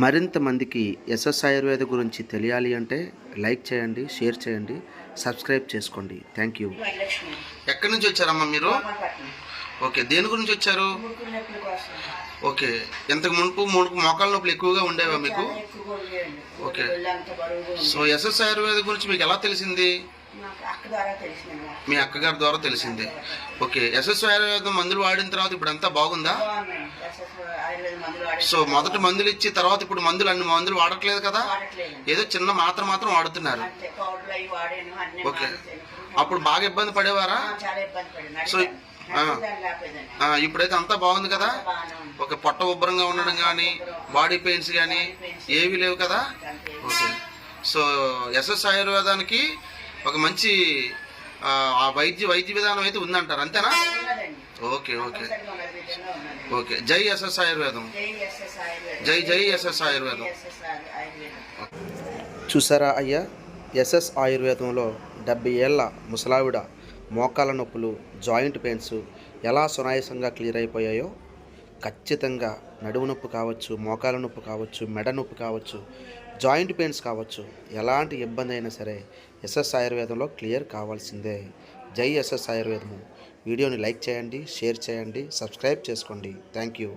మరింత మందికి ఎస్ఎస్ ఆయుర్వేద గురించి తెలియాలి అంటే లైక్ చేయండి షేర్ చేయండి సబ్స్క్రైబ్ చేసుకోండి. థ్యాంక్ యూ ఎక్కడి నుంచి వచ్చారమ్మా మీరు? ఓకే దేని గురించి వచ్చారు? ఓకే ఇంతకు మునుపు మూడు మోకాల నొప్పులు ఎక్కువగా ఉండేవా మీకు? ఓకే. సో ఎస్ఎస్ ఆయుర్వేద గురించి మీకు ఎలా తెలిసింది? మీ అక్కగారి ద్వారా తెలిసింది. ఓకే ఎస్ఎస్ ఆయుర్వేదం మందులు వాడిన తర్వాత ఇప్పుడు అంతా బాగుందా సో మొదటి మందులు ఇచ్చి తర్వాత ఇప్పుడు మందులు అన్ని మందులు వాడట్లేదు కదా? ఏదో చిన్న మాత్ర మాత్రం వాడుతున్నారు. ఓకే. అప్పుడు బాగా ఇబ్బంది పడేవారా? సో, ఇప్పుడైతే అంతా బాగుంది కదా? ఒక పొట్ట ఉబ్బరంగా ఉండడం కానీ బాడీ పెయిన్స్ కానీ ఏవి లేవు కదా. ఓకే. సో ఎస్ఎస్ ఆయుర్వేదానికి ఒక మంచి ఆ, వైద్య వైద్య విధానం అయితే ఉందంటారు. అంతేనా. Okay okay. ఓకే. జై ఎస్ఎస్ ఆయుర్వేదం. జై ఎస్ఎస్ ఆయుర్వేదం. జై జై ఎస్ఎస్ ఆయుర్వేదం. జై ఎస్ఎస్ ఆయుర్వేదం. చూసారా అయ్యా? ఎస్ఎస్ ఆయుర్వేదంలో డెబ్బై ఏళ్ళ ముసలావిడ మోకాల నొప్పులు జాయింట్ పెయిన్స్ ఎలా సునాయాసంగా క్లియర్ అయిపోయాయో ఖచ్చితంగా నడుము నొప్పి కావచ్చు మోకాల నొప్పి కావచ్చు మెడ నొప్పి కావచ్చు జాయింట్ పెయిన్స్ కావచ్చు ఎలాంటి ఇబ్బంది అయినా సరే ఎస్ఎస్ ఆయుర్వేదంలో క్లియర్ కావాల్సిందే. జై ఎస్ఎస్ ఆయుర్వేదము. వీడియోని లైక్ చేయండి షేర్ చేయండి సబ్స్క్రైబ్ చేసుకోండి. Thank you.